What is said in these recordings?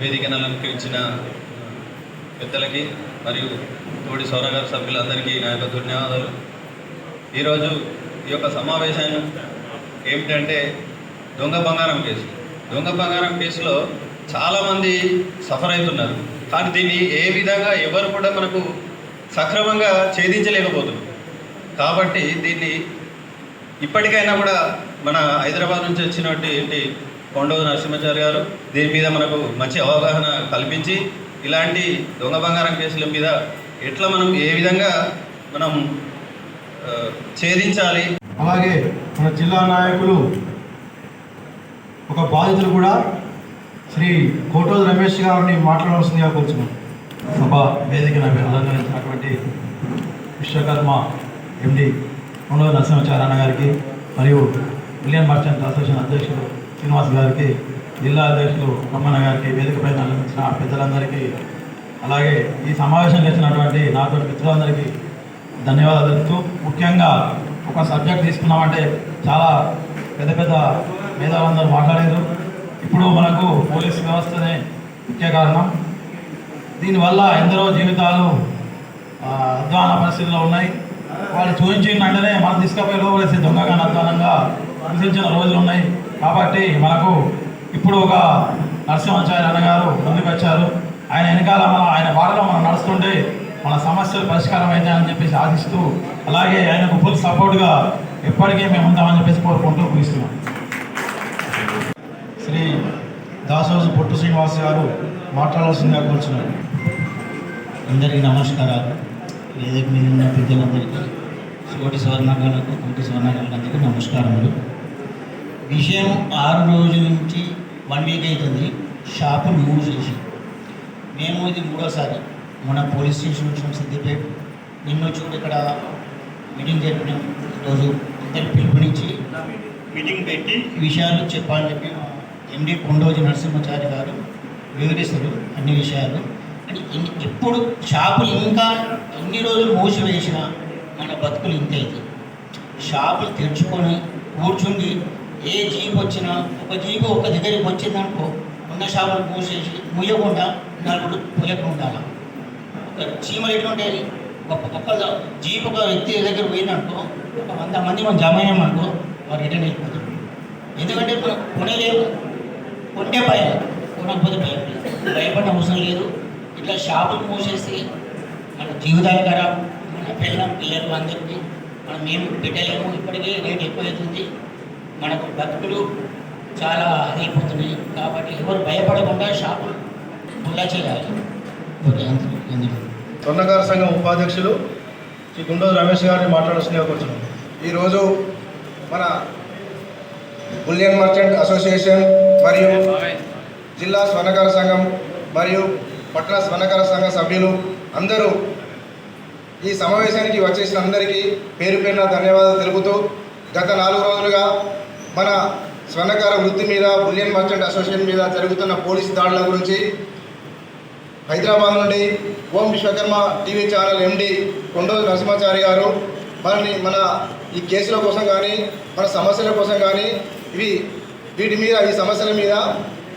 వేదికను అలంకరించిన పెద్దలకి మరియు తోడి సౌరగారు సభ్యులందరికీ నా యొక్క ధన్యవాదాలు. ఈరోజు ఈ యొక్క సమావేశం ఏమిటంటే దొంగ బంగారం కేసు. దొంగ బంగారం కేసులో చాలామంది సఫర్ అవుతున్నారు. కానీ దీన్ని ఏ విధంగా ఎవరు కూడా మనకు సక్రమంగా ఛేదించలేకపోతున్నారు. కాబట్టి దీన్ని ఇప్పటికైనా కూడా మన హైదరాబాద్ నుంచి వచ్చినటువంటి ఏంటి కొండవ నరసింహాచారి గారు దీని మీద మనకు మంచి అవగాహన కల్పించి ఇలాంటి దొంగ బంగారం కేసుల మీద ఎట్లా మనం ఏ విధంగా మనం ఛేదించాలి? అలాగే మన జిల్లా నాయకులు ఒక బాధితులు కూడా శ్రీ కోటోజు రమేష్ గారిని మాట్లాడవలసిందిగా కొంచెం సభ వేదికను అలంకరించినటువంటి విశ్వకర్మ ఎండి కొండవ నరసింహాచార్య గారికి మరియు మిలియన్ మర్చెంట్ అసోసియేషన్ అధ్యక్షుడు శ్రీనివాస్ గారికి జిల్లా అధ్యక్షులు రమణ గారికి వేదిక పైన అలంకరించిన పెద్దలందరికీ అలాగే ఈ సమావేశం చేసినటువంటి నాతో మిత్రులందరికీ ధన్యవాదాలు తెలుపుతూ ముఖ్యంగా ఒక సబ్జెక్ట్ తీసుకున్నామంటే చాలా పెద్ద పెద్ద మేధావులందరూ మాట్లాడారు. ఇప్పుడు మనకు పోలీస్ వ్యవస్థనే ముఖ్య కారణం. దీనివల్ల ఎందరో జీవితాలు అధ్వాన పరిస్థితుల్లో ఉన్నాయి. వాళ్ళు చూపించిన వెంటనే మనం తీసుకుపోయి లోపలేసి దొంగగా అధ్వానంగా హింసించిన రోజులు ఉన్నాయి. కాబట్టి మనకు ఇప్పుడు ఒక నరసింహాచార్య అన్నగారు ముందుకు వచ్చారు. ఆయన వెనకాల మన ఆయన బాటలో మనం నడుస్తుంటే మన సమస్యలు పరిష్కారం అవుతాయని చెప్పేసి ఆశిస్తూ అలాగే ఆయనకు ఫుల్ సపోర్ట్గా ఎప్పటికీ మేము ఉంటామని చెప్పేసి కోరుకుంటూ ముగిస్తున్నాం. శ్రీ దాసోజు పొట్టు శ్రీనివాస్ గారు మాట్లాడాల్సిందిగా కూర్చున్నారు అందరికీ నమస్కారాలు. వేదిక మీద ఉన్న పెద్దలందరికీ కోటి స్వర్ణకాలకు కోటి స్వర్ణకాలకు నమస్కారములు. విషయం ఆరు రోజుల నుంచి వన్ వీక్ అవుతుంది షాపులు మూవ్ చేసి మేము ఇది మూడోసారి. మన పోలీస్ స్టేషన్ వచ్చిన సిద్దిపేట. నిన్న కూడా ఇక్కడ మీటింగ్ జరిపినాం. ఈరోజు ఇద్దరు పిలుపునిచ్చి మీటింగ్ పెట్టి విషయాలు చెప్పాలని చెప్పి ఎండి కొండోజు నరసింహాచారి గారు వివరిస్తారు అన్ని విషయాలు. ఇన్ని- ఎప్పుడు షాపులు ఇంకా ఎన్ని రోజులు మూసివేసినా మన బతుకులు ఇంతే అవుతాయి షాపులు తెరుచుకొని కూర్చుండి ఏ జీప్ వచ్చినా ఒక జీపు ఒక దగ్గరికి వచ్చిందనుకో ఉన్న షాపులు పోసేసి ముయ్యకుండా నలుగురు పోయకుండా ఉండాలి? ఒక చీమలు ఎటువంటి ఒక ఒక్క జీపు ఒక వ్యక్తి దగ్గర పోయిందనుకో ఒక వంద మంది మనం జమ అయ్యామనుకో వారు రిటర్న్ అయిపోతారు ఎందుకంటే ఇప్పుడు కొనేలేవు కొంటే భయం. కొనకపోతే భయం భయపడిన అవసరం లేదు. ఇట్లా షాపులు మూసేసి మన జీవితాలు ఖరాబ్. మన పిల్లల పిల్లలు అందరికీ మనం ఏం పెట్టలేము. ఇప్పటికే రేట్ ఎక్కువ అవుతుంది. మనకు బతుకులు చాలా అయిపోతున్నాయి కాబట్టి ఎవరు భయపడకుండా షాపులు బుల్లా చేయాలి. స్వర్ణకార సంఘం ఉపాధ్యక్షులు శ్రీ గుండోజు రమేష్ గారిని కూర్చున్నాం. ఈరోజు మన బులియన్ మర్చెంట్ అసోసియేషన్ మరియు జిల్లా స్వర్ణకార సంఘం మరియు పట్టణ స్వర్ణకార సంఘ సభ్యులు అందరూ ఈ సమావేశానికి వచ్చేసిన అందరికీ పేరు పేరున ధన్యవాదాలు తెలుపుతూ గత నాలుగు రోజులుగా మన స్వర్ణకార వృత్తి మీద బులియన్ మర్చెంట్ అసోసియేషన్ మీద జరుగుతున్న పోలీస్ దాడుల గురించి హైదరాబాద్ నుండి Om Vishwakarma TV channel MD Kondoju Narasimhachari garu మనని మన ఈ కేసుల కోసం కానీ మన సమస్యల కోసం కానీ ఇవి వీటి మీద ఈ సమస్యల మీద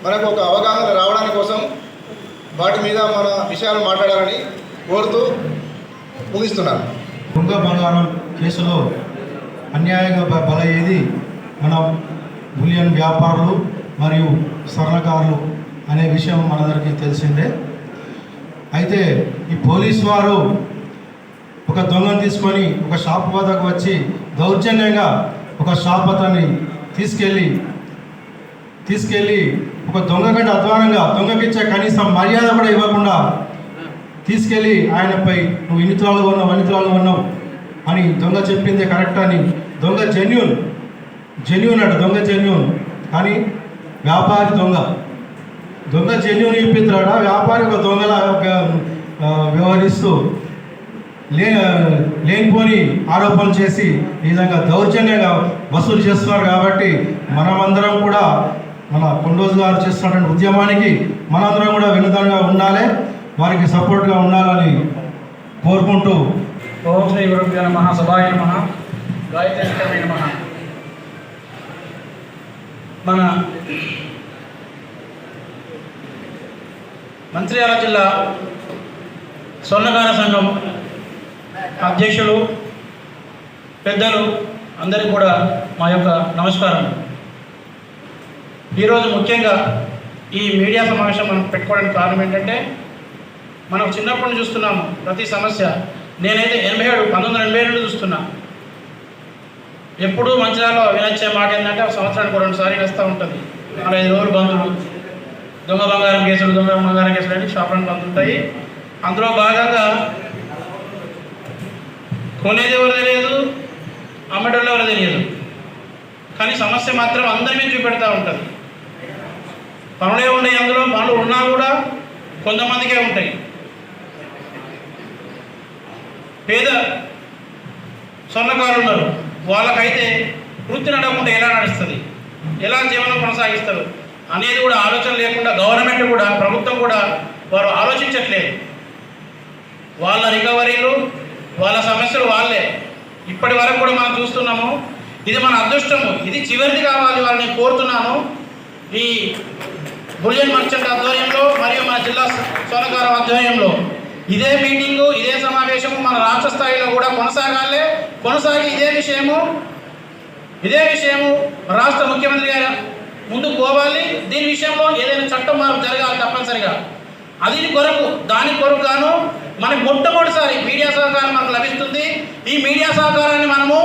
మనకు ఒక అవగాహన రావడానికి కోసం వాటి మీద మన విషయాలు మాట్లాడాలని కోరుతూ ముగిస్తున్నాను. బంగారం కేసులో అన్యాయంగా బలయ్యేది మన బులియన్ వ్యాపారులు మరియు సరళకారులు అనే విషయం మనందరికీ తెలిసిందే. అయితే ఈ పోలీసు వారు ఒక దొంగను తీసుకొని ఒక షాప్ వద్దకు వచ్చి దౌర్జన్యంగా ఒక షాప్ అతన్ని తీసుకెళ్ళి తీసుకెళ్ళి ఒక దొంగ కంటే అధ్వానంగా దొంగకిచ్చే కనీసం మర్యాద కూడా ఇవ్వకుండా తీసుకెళ్ళి ఆయనపై నువ్వు ఇన్నితురాలు ఉన్నావు కొన్నావు ఉన్నావు అని దొంగ చెప్పిందే కరెక్ట్ అని దొంగ జెన్యున్. జెన్యున్ అంట దొంగ జెన్యున్. కానీ వ్యాపారి దొంగ. దొంగ జెన్యున్ చెప్పించాడ వ్యాపారి ఒక దొంగలా ఒక వ్యవహరిస్తూ లే లేనిపోని ఆరోపణలు చేసి ఈ విధంగా దౌర్జన్యంగా వసూలు చేస్తున్నారు కాబట్టి మనమందరం కూడా మన కొండోజు గారు చేస్తున్నటువంటి ఉద్యమానికి మనందరం కూడా వినదంగా ఉండాలి వారికి సపోర్ట్గా ఉండాలని కోరుకుంటూ ఓం శ్రీ గురుభ్యో నమ సభాయ నమ. గాయత్రి నమ మన మంత్రియాల జిల్లా స్వర్ణకార సంఘం అధ్యక్షులు పెద్దలు అందరికీ కూడా మా యొక్క నమస్కారం. ఈరోజు ముఖ్యంగా ఈ మీడియా సమావేశం మనం పెట్టుకోవడానికి కారణం ఏంటంటే మనం చిన్నప్పటి నుంచి చూస్తున్నాము ప్రతి సమస్య. నేనైతే ఎనభై ఏడు పంతొమ్మిది వందల ఎనభై ఏడు చూస్తున్నా. ఎప్పుడూ మంచిర్యాలలో వినొచ్చే మాట ఏంటంటే ఒక సంవత్సరానికి రెండుసారి వస్తూ ఉంటుంది. నాలుగైదు రోజులు బంధువులు. దొంగ బంగారం కేసులు దొంగ బంగారం కేసులు అని షాపులను బంద్ అందులో భాగంగా కొనేది ఎవరు తెలియదు అమ్మటోళ్ళు ఎవరు తెలియదు. కానీ సమస్య మాత్రం అందరి మీద చూపెడతా ఉంటుంది. పనులే ఉన్నాయి అందులో? పనులు ఉన్నా కూడా కొంతమందికే ఉంటాయి. పేద స్వర్ణకారులు ఉన్నారు వాళ్ళకైతే వృత్తి నడవకుండా ఎలా నడుస్తుంది? ఎలా జీవనం కొనసాగిస్తారు? అనేది కూడా ఆలోచన లేకుండా గవర్నమెంట్ కూడా ప్రభుత్వం కూడా వారు ఆలోచించట్లేదు. వాళ్ళ రికవరీలు వాళ్ళ సమస్యలు వాళ్ళే. ఇప్పటి వరకు కూడా మనం చూస్తున్నాము ఇది మన అదృష్టము ఇది చివరిది కావాలి వాళ్ళని కోరుతున్నాను. ఈ బులియన్ మర్చెంట్ ఆధ్వర్యంలో మరియు మన జిల్లా స్వర్ణకారం ఆధ్వర్యంలో ఇదే మీటింగు ఇదే సమావేశము మన రాష్ట్ర స్థాయిలో కూడా కొనసాగాలి. కొనసాగి ఇదే విషయము ఇదే విషయము రాష్ట్ర ముఖ్యమంత్రి గారు ముందుకు పోవాలి. దీని విషయంలో ఏదైనా చట్టం మార్పు జరగాలి తప్పనిసరిగా. అది కొరకు దాని కొరకు గాను మనకు మొట్టమొదటిసారి మీడియా సహకారం మనకు లభిస్తుంది. ఈ మీడియా సహకారాన్ని మనము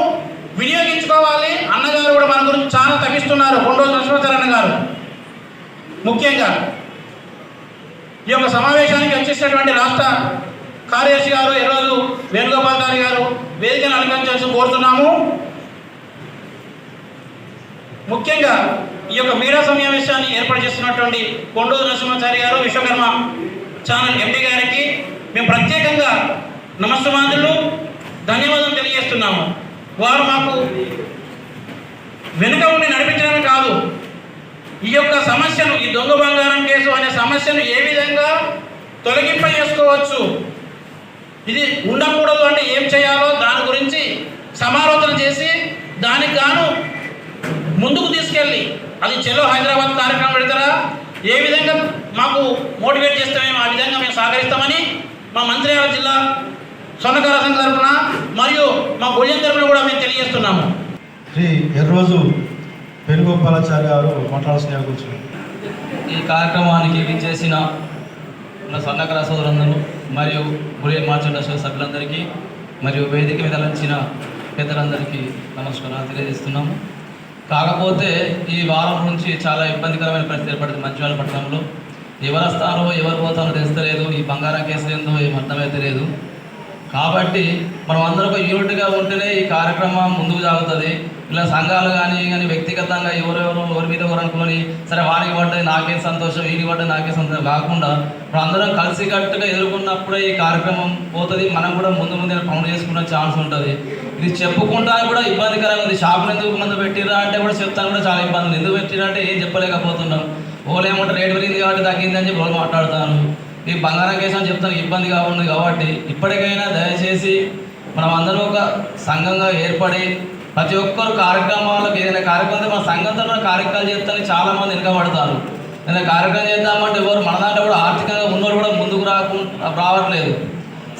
వినియోగించుకోవాలి. అన్నగారు కూడా మన గురించి చాలా తప్పిస్తున్నారు కొండోజు నరసింహాచార్య గారు ముఖ్యంగా ఈ యొక్క సమావేశానికి వచ్చేసినటువంటి రాష్ట్ర కార్యదర్శి గారు ఈరోజు వేణుగోపాల్ గారి గారు వేదికను అలంకరించాల్సి కోరుతున్నాము. ముఖ్యంగా ఈ యొక్క మీడియా సమావేశాన్ని ఏర్పాటు చేస్తున్నటువంటి కొండూరు నరసింహాచారి గారు విశ్వకర్మ ఛానల్ ఎండి గారికి మేము ప్రత్యేకంగా నమస్తమాదులు ధన్యవాదాలు తెలియజేస్తున్నాము. వారు మాకు వెనుక ఉండి నడిపించడమే కాదు ఈ యొక్క సమస్యను ఈ దొంగ బంగారం కేసు అనే సమస్యను ఏ విధంగా తొలగింప చేసుకోవచ్చు? ఇది ఉండకూడదు అంటే ఏం చేయాలో దాని గురించి సమాలోచన చేసి దానికి గాను ముందుకు తీసుకెళ్ళి అది చెలో హైదరాబాద్ కార్యక్రమం పెడతారా? ఏ విధంగా మాకు మోటివేట్ చేస్తే మేము ఆ విధంగా మేము సహకరిస్తామని మా మంత్రియాల జిల్లా స్వర్ణకార సంఘ తరఫున మరియు మా బుల్యం తరఫున కూడా మేము తెలియజేస్తున్నాము. శ్రీ ఎర్రోజు వేణుగోపాలాచారి గారు మాట్లాడాల్సిన కూర్చున్నారు ఈ కార్యక్రమానికి విచ్చేసిన మన సన్నకర సోదరులందరూ మరియు బులే మార్చండ్ సభ్యులందరికీ మరియు వేదిక మీద వచ్చిన పెద్దలందరికీ నమస్కారాలు తెలియజేస్తున్నాము కాకపోతే ఈ వారం నుంచి చాలా ఇబ్బందికరమైన పరిస్థితి ఏర్పడింది మంచిర్యాల పట్టణంలో. ఎవరు వస్తారో ఎవరు పోతారో తెలుస్తలేదు ఈ బంగారం కేసు ఏందో ఏం అర్థమైతే లేదు. కాబట్టి మనం అందరూ ఒక యూనిట్గా ఉంటేనే ఈ కార్యక్రమం ముందుకు సాగుతుంది. ఇలా సంఘాలు కానీ కానీ వ్యక్తిగతంగా ఎవరెవరు ఎవరి మీద ఎవరు అనుకుని సరే వానికి పడ్డది నాకే సంతోషం వీనికి పడ్డది నాకే సంతోషం కాకుండా ఇప్పుడు అందరం కలిసికట్టుగా ఎదుర్కొన్నప్పుడే ఈ కార్యక్రమం పోతుంది. మనం కూడా ముందు ముందు పనులు చేసుకునే ఛాన్స్ ఉంటుంది. ఇది చెప్పుకుంటా కూడా ఇబ్బందికరంగా ఉంది. షాపులు ఎందుకు ముందు పెట్టిరా అంటే కూడా చెప్తాను కూడా చాలా ఇబ్బంది ఎందుకు పెట్టిరా అంటే ఏం చెప్పలేకపోతున్నాం. ఓలేమంటే రేటు పెరిగింది కాబట్టి తగ్గిందని చెప్పి వాళ్ళు మాట్లాడుతాను ఈ బంగారం కేసు అని చెప్తాను ఇబ్బందిగా ఉంది కాబట్టి ఇప్పటికైనా దయచేసి మనం అందరం ఒక సంఘంగా ఏర్పడి ప్రతి ఒక్కరు కార్యక్రమాలకు ఏదైనా కార్యక్రమం మన సంఘంతో కార్యక్రమాలు చేస్తానికి చాలా మంది వెనుకబడతారు. ఏదైనా కార్యక్రమం చేద్దామంటే ఎవరు మన దాంట్లో కూడా ఆర్థికంగా ఉన్నవారు కూడా ముందుకు రాకుండా రావట్లేదు.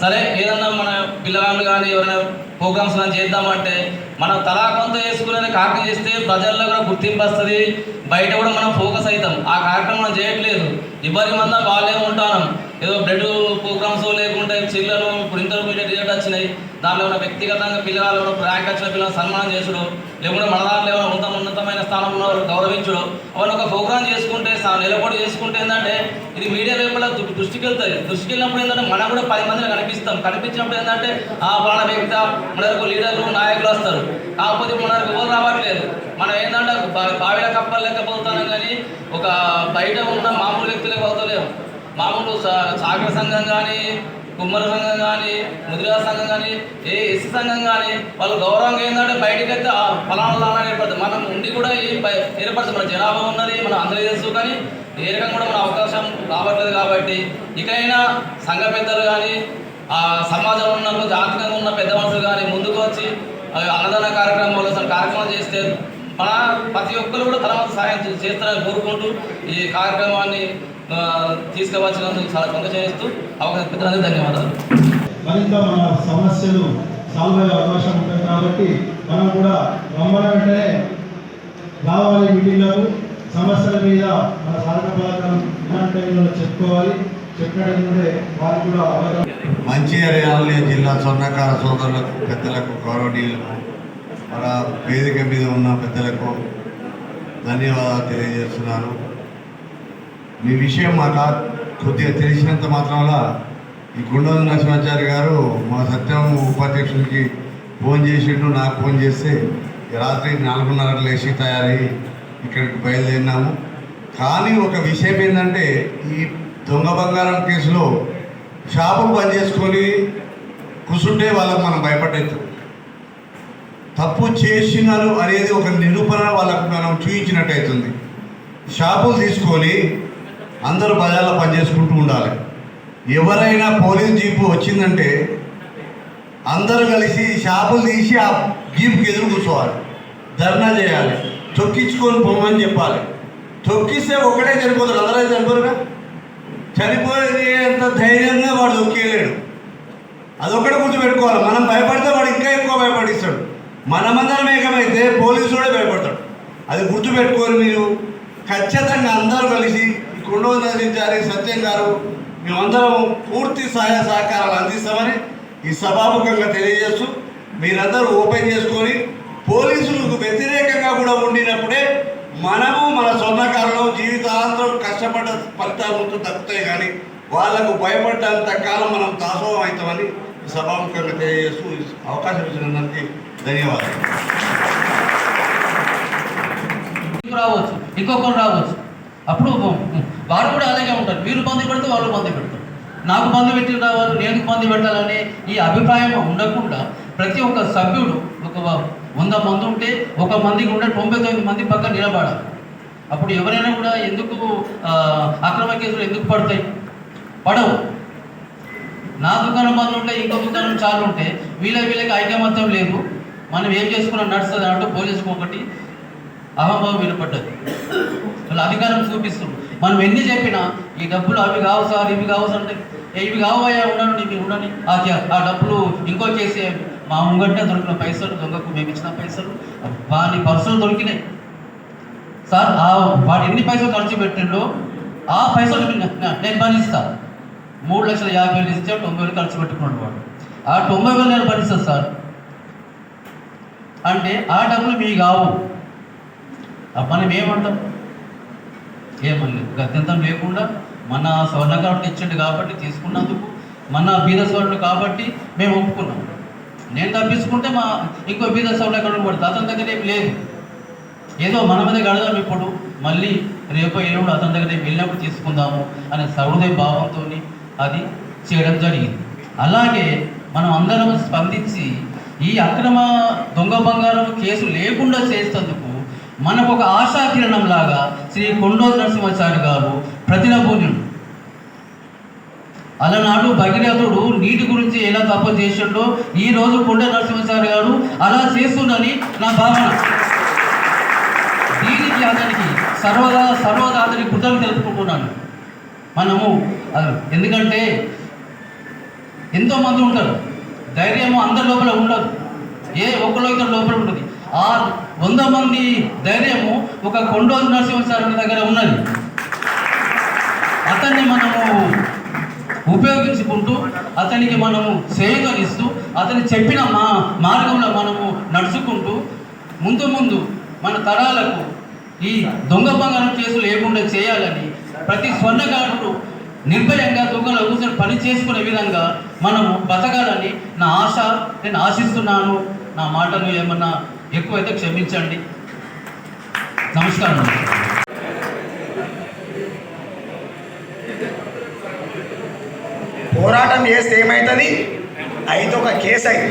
సరే ఏదన్నా మన పిల్లగాళ్ళు కానీ ఎవరైనా ప్రోగ్రామ్స్ కానీ చేద్దామంటే మనం తలా కొంత వేసుకునే కార్యక్రమం చేస్తే ప్రజల్లో కూడా గుర్తింపు వస్తుంది బయట కూడా మనం ఫోకస్ అవుతాం ఆ కార్యక్రమం మనం చేయట్లేదు. ఇబ్బంది మంద వాళ్ళే ఉంటాను. ఏదో బ్లడ్ ప్రోగ్రామ్స్ లేకుంటే చిల్లలు ఇప్పుడు ఇంటర్మీడియట్ రిజల్ట్ వచ్చినాయి. దానిలో ఉన్న వ్యక్తిగతంగా పిల్లలు కూడా ర్యాంక్ వచ్చిన పిల్లలు సన్మానం చేసుడు లేకుంటే మన దాంట్లో ఏమైనా ఉన్నత ఉన్నతమైన స్థానంలో ఉన్న వాళ్ళు గౌరవించడం. అవన్నీ ఒక ప్రోగ్రామ్ చేసుకుంటే నిలబడి చేసుకుంటే ఏంటంటే ఇది మీడియా వైపుల దృష్టికి వెళ్తుంది దృష్టికి వెళ్ళినప్పుడు ఏంటంటే మనం కూడా పది మందిని కనిపిస్తాం. కనిపించినప్పుడు ఏంటంటే ఆ ప్రాణ వ్యక్తి మనకు లీడర్లు నాయకులు వస్తారు. కాకపోతే మన ఎవరు రావట్లేదు మనం ఏంటంటే బావిల కప్పలు లేకపోతున్నాం పోతాం కానీ ఒక బయట ఉన్న మామూలు వ్యక్తులకు పోతలేము మామూలు సాగర సంఘం కానీ కుమ్మర సంఘం కానీ ముదిరా సంఘం కానీ ఏ ఎస్సీ సంఘం కానీ వాళ్ళు గౌరవంగా ఏంటంటే బయటకు అయితే ఆ ఫలానా లాగా ఏర్పడుతుంది. మనం ఉండి కూడా ఏం బయ- ఏర్పడుతుంది. మన జనాభా ఉన్నది మన అందరికీ తెలుసు కానీ ఏ రకంగా కూడా మన అవకాశం రావట్లేదు కాబట్టి ఇకైనా సంఘ పెద్దలు కానీ ఆ సమాజంలో ఉన్న ఆర్థికంగా ఉన్న పెద్ద మనుషులు కానీ ముందుకు వచ్చి అన్నదాన కార్యక్రమాలు అసలు కార్యక్రమాలు చేస్తే మన ప్రతి ఒక్కరు కూడా తన సాయం సహాయం చేస్తారని కోరుకుంటూ ఈ కార్యక్రమాన్ని తీసుకువచ్చినందుకు చాలా సంతోషం చేస్తూ అవకాశం పెద్దలందరూ ధన్యవాదాలు. మరింత మన సమస్యలు సాల్వ్ అయ్యే అవకాశం ఉంటుంది కాబట్టి మనం కూడా రమ్మని వెంటనే రావాలి మీటింగ్లకు సమస్యల మీద మన సాధక పథకం ఇలాంటి టైంలో చెప్పుకోవాలి. చెప్పినట్టు వారికి కూడా అవగాహన మంచిర్యాల జిల్లా స్వర్ణకార సోదరులకు పెద్దలకు గౌరవనీయులకు మన వేదిక మీద ఉన్న పెద్దలకు ధన్యవాదాలు తెలియజేస్తున్నాను. మీ విషయం మాకు కొద్దిగా తెలిసినంత మాత్రంలో ఈ గుండవ నరసింహాచారి గారు మా సత్యం ఉపాధ్యక్షుడికి ఫోన్ చేసిండు. నాకు ఫోన్ చేస్తే రాత్రి నాలుగున్నర లేచి తయారయ్యి ఇక్కడికి బయలుదేరినాము. కానీ ఒక విషయం ఏంటంటే ఈ దొంగ బంగారం కేసులో షాపులు బంద్ చేసుకొని కూర్చుంటే వాళ్ళకు మనం భయపడేది తప్పు చేసినారు అనేది ఒక నిరూపణ వాళ్ళకు మనం చూపించినట్టు అవుతుంది షాపులు తీసుకొని అందరూ బజార్లో పనిచేసుకుంటూ ఉండాలి. ఎవరైనా పోలీస్ జీపు వచ్చిందంటే అందరూ కలిసి షాపులు తీసి ఆ జీపుకి ఎదురు కూర్చోవాలి. ధర్నా చేయాలి. తొక్కించుకొని పోమని చెప్పాలి. తొక్కిస్తే ఒకటే చనిపోతారు అందరూ చనిపోరుగా చనిపోయేంత ధైర్యంగా వాడు తొక్కేయలేడు. అదొకటి గుర్తుపెట్టుకోవాలి. మనం భయపడితే వాడు ఇంకా ఎక్కువ భయపడిస్తాడు. మనమందరం ఏకమైతే పోలీసు కూడా భయపడతాడు. అది గుర్తుపెట్టుకొని మీరు. ఖచ్చితంగా అందరూ కలిసి ఈ కుండవ సత్యం గారు. మేమందరం పూర్తి సహాయ సహకారాలు అందిస్తామని ఈ సభాముఖంగా తెలియజేస్తూ మీరందరూ ఓపెన్ చేసుకొని పోలీసులకు వ్యతిరేకంగా కూడా ఉండినప్పుడే మనము మన స్వర్ణకారులు జీవితాంతరం కష్టపడ్డ ఫలితాలు తగ్గుతాయి కానీ వాళ్ళకు భయపడ్డంత కాలం మనం దాసోహం అవుతామని సభాముఖంగా తెలియజేస్తూ అవకాశం ఇచ్చినందుకు ధన్యవాదాలు. రావచ్చు. ఇంకొకరు రావచ్చు. అప్పుడు వారు కూడా అలాగే ఉంటారు. మీరు పంది పెడితే వాళ్ళు పంది పెడతారు. నాకు పంది పెట్టిన వాళ్ళు నేను పంది పెట్టాలనే ఈ అభిప్రాయం ఉండకుండా ప్రతి ఒక్క సభ్యుడు ఒక వంద మంది ఉంటే ఒక మందికి ఉండే తొంభై తొమ్మిది మంది పక్కన నిలబడాలి. అప్పుడు ఎవరైనా కూడా ఎందుకు అక్రమ కేసులు ఎందుకు పడతాయి? పడవు. నా దుకాణం బంద్ ఉంటే ఇంకో దుకాణం చాలు ఉంటే వీళ్ళ వీళ్ళకి ఐకమత్యం లేదు. మనం ఏం చేసుకున్నా నడుస్తుంది అంటూ పోలీసుకు ఒకటి అహంభావం వినపడ్డది. వాళ్ళు అధికారం చూపిస్తుంది మనం ఎన్ని చెప్పినా ఈ డబ్బులు అవి కావు సార్ ఇవి కావు సార్ అంటే ఇవి కావయ్యా ఉండండి మీరు ఉండని ఆ ఆ డబ్బులు ఇంకో చేసే మా ముంగట్నే దొరికిన పైసలు దొంగకు మేము ఇచ్చిన పైసలు వాని పర్సులు దొరికినాయి. సార్ ఆ వాడు ఎన్ని పైసలు ఖర్చు పెట్టిండో ఆ పైసలు నేను- భరిస్తా మూడు లక్షల యాభై వేలు ఇస్తే తొంభై వేలు ఖర్చు పెట్టుకున్నాడు వాడు. ఆ తొంభై వేలు నేను భరిస్తాను సార్. అంటే ఆ డబ్బులు మీ కావు. మనం ఏమంటాం ఏమని గత్యంతం లేకుండా మన స్వర్ణకారుడు ఇచ్చిండు కాబట్టి తీసుకున్నందుకు మన బీద స్వర్ణుడు కాబట్టి మేము ఒప్పుకున్నాం. నేను తప్పించుకుంటే మా ఇంకో బీద స్వర్ణకారుడు పడుతుంది అతని దగ్గర ఏం లేదు. ఏదో మన మీద కడదాం ఇప్పుడు. మళ్ళీ రేపు ఎల్లుండి అతని దగ్గర వెళ్ళినప్పుడు తీసుకుందాము అనే సౌహృదయ భావంతో అది చేయడం జరిగింది. అలాగే మనం అందరం స్పందించి ఈ అక్రమ దొంగ బంగారం కేసు లేకుండా చేసేందుకు మనకు ఒక ఆశాకిరణం లాగా శ్రీ కొండోజు నరసింహాచారి గారు ప్రతినభూన్యుడు అలనాడు భగీరథుడు నీటి గురించి ఎలా తప్ప చేసిండో ఈ రోజు కొండ నరసింహాచారి గారు అలా చేస్తుండని నా భావన. దీనికి అతనికి సర్వదా సర్వదా అతని కృతజ్ఞత తెలుపుకుంటున్నాను. మనము ఎందుకంటే ఎంతోమంది ఉంటారు. ధైర్యము అందరి లోపల ఉండదు. ఏ ఒక్కలో ఇద్దరు లోపల ఉంటుంది ఆ వంద మంది ధైర్యము ఒక కొండోజు నరసింహసారి దగ్గర ఉన్నది. అతన్ని మనము ఉపయోగించుకుంటూ అతనికి మనము సేవనిస్తూ అతని చెప్పిన మా మార్గంలో మనము నడుచుకుంటూ ముందు ముందు మన తరాలకు ఈ దొంగ బంగారం కేసులు లేకుండా చేయాలని ప్రతి స్వర్ణకారుడు నిర్భయంగా దొంగల కూర్చొని పని చేసుకునే విధంగా మనము బతకాలని నా ఆశ. నేను ఆశిస్తున్నాను. నా మాటలు ఏమన్నా ఎక్కువైతే క్షమించండి. నమస్కారం. పోరాటం చేస్తే ఏమవుతుంది అయితే ఒక కేసు అయింది